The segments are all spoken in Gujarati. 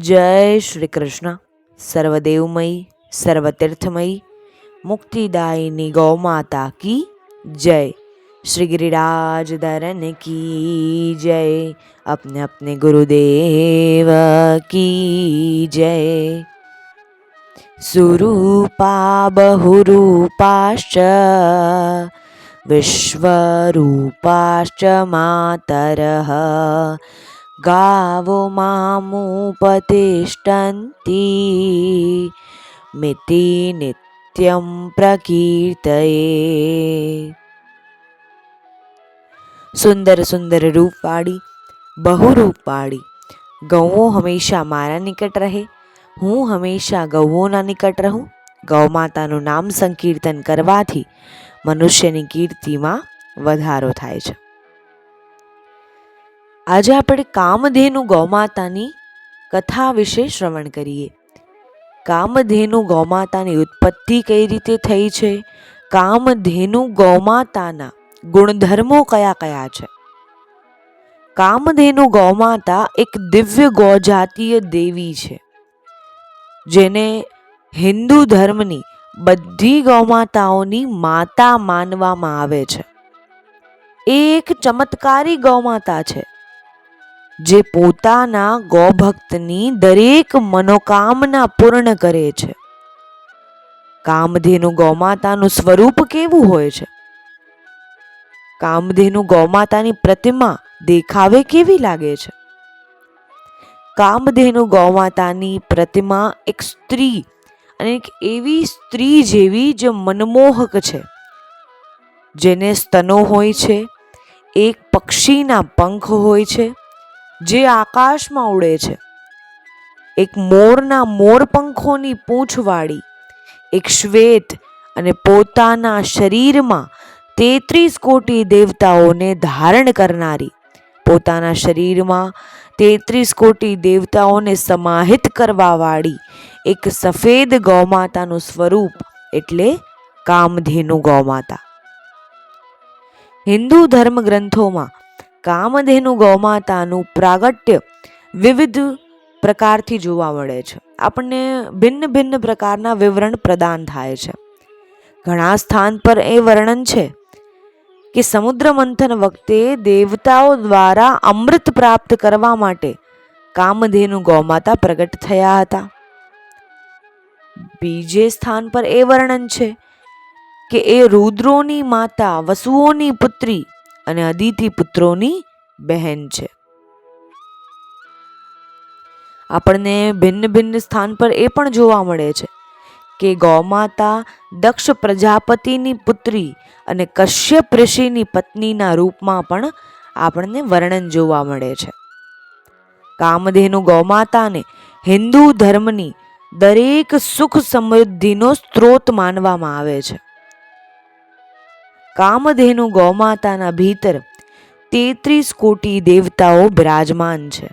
જય શ્રી કૃષ્ણ સર્વદેવમયી, સર્વતીર્થમયી, મુક્તિદાયિની ગૌમાતા કી જય. શ્રી ગિરિરાજ ધરન કી જય. અપને અપને ગુરુદેવ કી જય. સુરૂપા બહુરૂપાશ્ચ, વિશ્વરૂપાશ્ચ માતરઃ ગાવો મામુપતિષ્ઠન્તિ મિતિ નિત્યમ પ્રકીર્તયે. સુંદર સુંદર રૂપવાળી, બહુરૂપવાળી, ગૌઓ હંમેશા મારા નિકટ રહે. હું હંમેશા ગૌઓના નિકટ રહું. ગૌ માતાનું નામ સંકીર્તન કરવાથી મનુષ્યની કીર્તિમાં વધારો થાય છે. આજે આપણે કામધેનુ ગૌમાતાની કથા વિશે શ્રવણ કરીએ. કામધેનુ ગૌમાતાની ઉત્પત્તિ કઈ રીતે થઈ છે? કામધેનુ ગૌમાતાના ગુણધર્મો કયા કયા છે? કામધેનુ ગૌમાતા એક દિવ્ય ગૌજાતીય દેવી છે, જેને હિન્દુ ધર્મની બધી ગૌમાતાઓની માતા માનવામાં આવે છે. એ એક ચમત્કારી ગૌમાતા છે. જે પોતાના ગૌભક્તની દરેક મનોકામના પૂર્ણ કરે છે. કામધેનુ ગૌમાતાનું સ્વરૂપ કેવું હોય છે? કામધેનુ ગૌમાતાની પ્રતિમા દેખાવે કેવી લાગે છે? કામધેનુ ગૌમાતાની પ્રતિમા એક સ્ત્રી અને એક એવી સ્ત્રી જેવી જે મનમોહક છે. જેને સ્તનો હોય છે, એક પક્ષીના પંખ હોય છે જે આકાશમાં ઉડે છે. એક મોરના મોર પંખોની પૂંછવાળી, એક શ્વેત અને પોતાના શરીરમાં તેત્રીસ કોટી દેવતાઓને ધારણ કરનારી, પોતાના શરીરમાં તેત્રીસ કોટી દેવતાઓને સમાહિત કરવાવાળી એક સફેદ ગૌમાતાનું સ્વરૂપ એટલે કામધેનુ ગૌમાતા. હિન્દુ ધર્મ ગ્રંથોમાં કામધેનુ ગૌમાતાનું પ્રાગટ્ય વિવિધ પ્રકારથી જોવા મળે છે. આપણને ભિન્ન ભિન્ન પ્રકારના વિવરણ પ્રદાન થાય છે. ઘણા સ્થાન પર એ વર્ણન છે કે સમુદ્ર મંથન વખતે દેવતાઓ દ્વારા અમૃત પ્રાપ્ત કરવા માટે કામધેનુ ગૌમાતા પ્રગટ થયા હતા. બીજે સ્થાન પર એ વર્ણન છે કે એ રુદ્રોની માતા વસુઓની પુત્રી અને અદિતિ પુત્રોની બહેન છે. આપણને ભિન્ન ભિન્ન સ્થાન પર એ પણ જોવા મળે છે કે ગૌમાતા દક્ષ પ્રજાપતિની પુત્રી અને કશ્યપ ઋષિની પત્નીના રૂપમાં પણ આપણને વર્ણન જોવા મળે છે. કામધેનુ ગૌમાતાને હિન્દુ ધર્મની દરેક સુખ સમૃદ્ધિનો સ્ત્રોત માનવામાં આવે છે. કામધેનુ ગૌમાતાના ભીતર તેત્રીસ કોટી દેવતાઓ બિરાજમાન છે.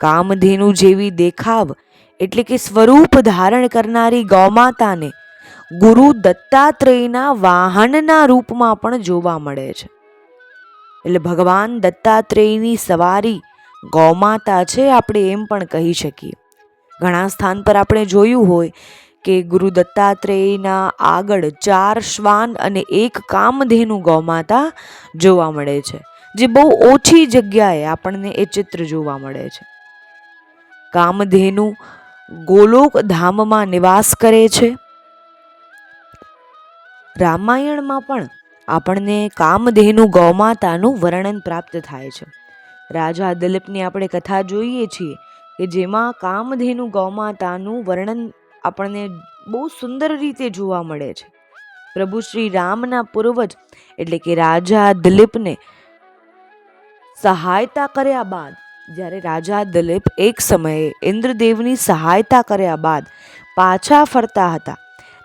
કામધેનુ જેવી દેખાવ એટલે કે સ્વરૂપ ધારણ કરનારી ગૌમાતાને ગુરુ દત્તાત્રેયના વાહનના રૂપમાં પણ જોવા મળે છે. એટલે ભગવાન દત્તાત્રેયની સવારી ગૌમાતા છે આપણે એમ પણ કહી શકીએ. ઘણા સ્થાન પર આપણે જોયું હોય કે ગુરુ દત્તાત્રેયના આગળ ચાર શ્વાન અને એક કામધેનુ ગૌમાતા જોવા મળે છે, જે બહુ ઓછી જગ્યાએ આપણને એ ચિત્ર જોવા મળે છે. કામધેનુ ગોલોક ધામમાં નિવાસ કરે છે. રામાયણમાં પણ આપણને કામધેનુ ગૌમાતાનું વર્ણન પ્રાપ્ત થાય છે. રાજા દિલીપની આપણે કથા જોઈએ છીએ કે જેમાં કામધેનુ ગૌમાતાનું વર્ણન આપણને બહુ સુંદર રીતે જોવા મળે છે. પ્રભુ શ્રી રામના પૂર્વજ, એટલે કે રાજા દિલીપને સહાયતા કર્યા બાદ, જ્યારે રાજા દિલીપ એક સમયે ઇન્દ્રદેવની સહાયતા કર્યા બાદ પાછા ફરતા હતા,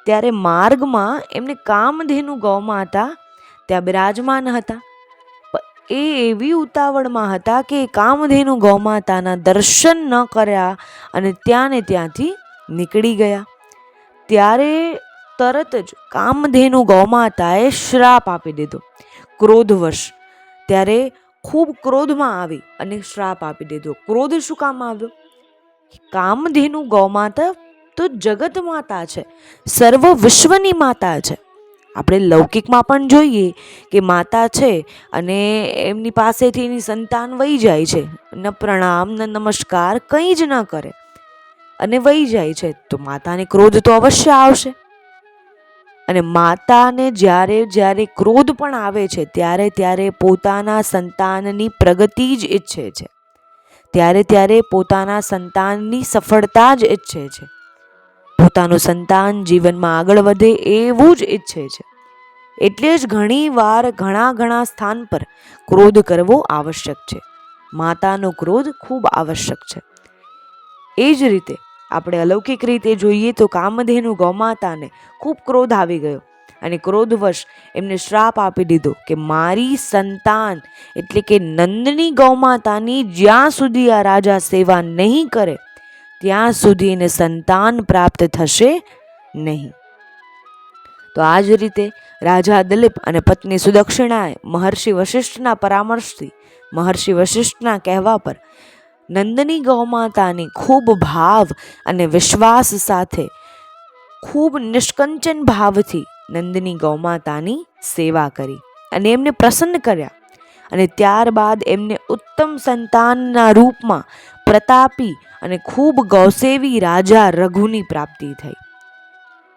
ત્યારે માર્ગમાં એમને કામધેનુ ગૌમાં હતા, ત્યાં બિરાજમાન હતા. એ એવી ઉતાવળમાં હતા કે કામધેનુ ગૌમાતાના દર્શન ન કર્યા અને ત્યાં ને ત્યાંથી નીકળી ગયા. ત્યારે તરત જ કામધેનુ ગૌમાતાએ શ્રાપ આપી દીધો. ક્રોધવશ ત્યારે ખૂબ ક્રોધમાં આવી અને શ્રાપ આપી દીધો. ક્રોધ શું કામ આવ્યો? કામધેનુ ગૌમાતા તો જગત માતા છે. સર્વ વિશ્વની માતા છે. આપણે લૌકિકમાં પણ જોઈએ કે માતા છે અને એમની પાસેથી એની સંતાન વહી જાય છે. ન પ્રણામ, ન નમસ્કાર, કંઈ જ ન કરે. અને વહી જાય છે, તો માતાને ક્રોધ તો અવશ્ય આવશે. અને માતાને જ્યારે જ્યારે ક્રોધ પણ આવે છે, ત્યારે ત્યારે પોતાના સંતાનની પ્રગતિ જ ઈચ્છે છે. ત્યારે ત્યારે પોતાના સંતાનની સફળતા જ ઈચ્છે છે. પોતાનું સંતાન જીવનમાં આગળ વધે એવું જ ઈચ્છે છે. એટલે જ ઘણી વાર ઘણા ઘણા સ્થાન પર ક્રોધ કરવો આવશ્યક છે. માતાનો ક્રોધ ખૂબ આવશ્યક છે. એ જ રીતે આપણે અલૌકિક રીતે જોઈએ તો કામધેનુ ગૌમાતાને ખૂબ ક્રોધ આવી ગયો અને ક્રોધવશ એમને શ્રાપ આપી દીધો કે મારી સંતાન એટલે કે નંદની ગૌમાતાની જ્યાં સુધી આ રાજા સેવા નહીં કરે, ત્યાં સુધી એને સંતાન પ્રાપ્ત થશે નહીં. તો આ જ રીતે રાજા દિલીપ અને પત્ની સુદક્ષિણાએ મહર્ષિ વશિષ્ઠના પરામર્શથી મહર્ષિ વશિષ્ઠના કહેવા પર નંદની ગૌમાતાની ખૂબ ભાવ અને વિશ્વાસ સાથે, ખૂબ નિષ્કંચન ભાવથી નંદની ગૌમાતાની સેવા કરી અને એમને પ્રસન્ન કર્યા અને ત્યારબાદ એમને ઉત્તમ સંતાનના રૂપમાં પ્રતાપી અને ખૂબ ગૌસેવી રાજા રઘુની પ્રાપ્તિ થઈ.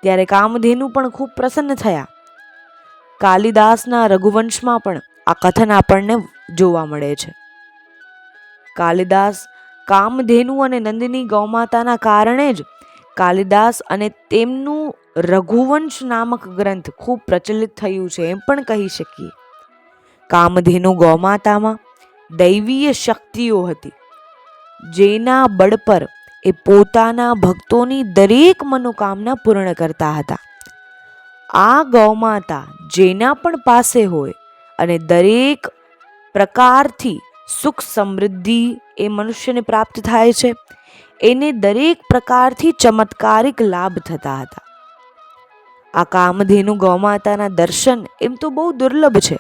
ત્યારે કામધેનુ પણ ખૂબ પ્રસન્ન થયા. કાલિદાસના રઘુવંશમાં પણ આ કથન આપણને જોવા મળે છે. કાલિદાસ કામધેનુ અને નંદિની ગૌમાતાના કારણે જ કાલિદાસ અને તેમનું રઘુવંશ નામક ગ્રંથ ખૂબ પ્રચલિત થયું છે એમ પણ કહી શકીએ. કામધેનુ ગૌમાતામાં દૈવીય શક્તિઓ હતી. જેના બળ પર એ પોતાના ભક્તોની દરેક મનોકામના પૂર્ણ કરતા હતા. આ ગૌમાતા જેના પણ પાસે હોય અને દરેક પ્રકારથી સુખ સમૃદ્ધિ એ મનુષ્યને પ્રાપ્ત થાય છે. એને દરેક પ્રકારથી ચમત્કારિક લાભ થતા હતા. આ કામધેનુ ગૌમાતાના દર્શન એમ તો બહુ દુર્લભ છે.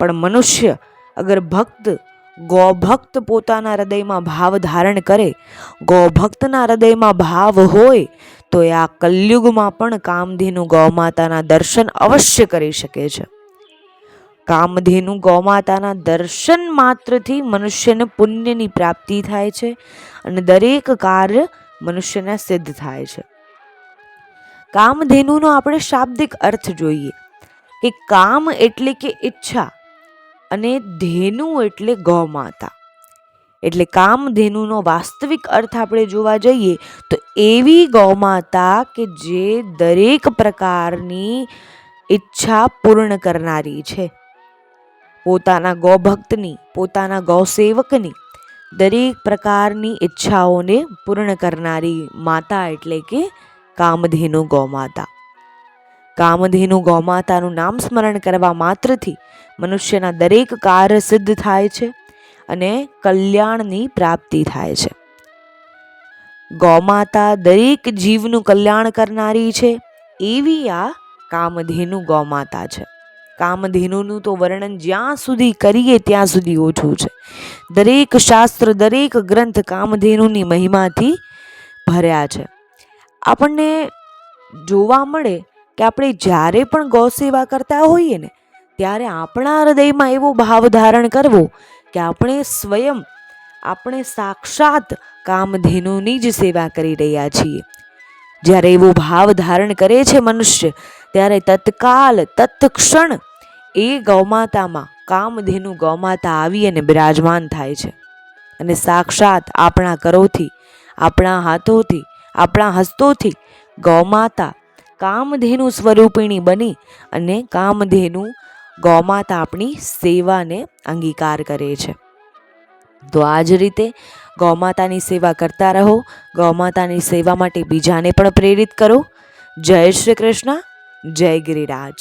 પણ મનુષ્ય અગર ભક્ત, ગૌભક્ત પોતાના હૃદયમાં ભાવ ધારણ કરે, ગૌભક્તના હૃદયમાં ભાવ હોય, તો એ આ કલયુગમાં પણ કામધેનુ ગૌમાતાના દર્શન અવશ્ય કરી શકે છે. કામધેનુ ગૌમાતાના દર્શન માત્રથી મનુષ્યને પુણ્યની પ્રાપ્તિ થાય છે અને દરેક કાર્ય મનુષ્યના સિદ્ધ થાય છે. કામધેનુનો આપણે શાબ્દિક અર્થ જોઈએ. કે કામ એટલે કે ઈચ્છા અને ધેનુ એટલે ગૌમાતા. એટલે કામધેનુનો વાસ્તવિક અર્થ આપણે જોવા જઈએ તો એવી ગૌમાતા કે જે દરેક પ્રકારની ઈચ્છા પૂર્ણ કરનારી છે. પોતાના ગૌભક્તની, પોતાના ગૌસેવકની, દરેક પ્રકારની ઈચ્છાઓને પૂર્ણ કરનારી માતા એટલે કે કામધેનુ ગૌમાતા. કામધેનુ ગૌમાતાનું નામ સ્મરણ કરવા માત્રથી મનુષ્યના દરેક કાર્ય સિદ્ધ થાય છે અને કલ્યાણની પ્રાપ્તિ થાય છે. ગૌમાતા દરેક જીવનું કલ્યાણ કરનારી છે એવી આ કામધેનુ ગૌમાતા છે. કામધેનુનું તો વર્ણન જ્યાં સુધી કરીએ ત્યાં સુધી ઓછું છે. દરેક શાસ્ત્ર, દરેક ગ્રંથ કામધેનુની મહિમાથી ભર્યા છે. આપણને જોવા મળે કે આપણે જ્યારે પણ ગૌ સેવા કરતા હોઈએ ને, ત્યારે આપણા હૃદયમાં એવો ભાવ ધારણ કરવો કે આપણે સ્વયં, આપણે સાક્ષાત કામધેનુની જ સેવા કરી રહ્યા છીએ. જ્યારે એવો ભાવ ધારણ કરે છે મનુષ્ય, ત્યારે તત્કાલ, તત્ક્ષણ એ ગૌમાતામાં કામધેનુ ગૌમાતા આવી અને બિરાજમાન થાય છે. અને સાક્ષાત આપણા કરોથી, આપણા હાથોથી, આપણા હસ્તોથી ગૌમાતા કામધેનુ સ્વરૂપિણી બની અને કામધેનુ ગૌમાતા આપણી સેવાને અંગીકાર કરે છે. તો આ જ રીતે ગૌમાતાની સેવા કરતા રહો, ગૌમાતાની સેવા માટે બીજાને પણ પ્રેરિત કરો. જય શ્રી કૃષ્ણ, જય ગિરિરાજ.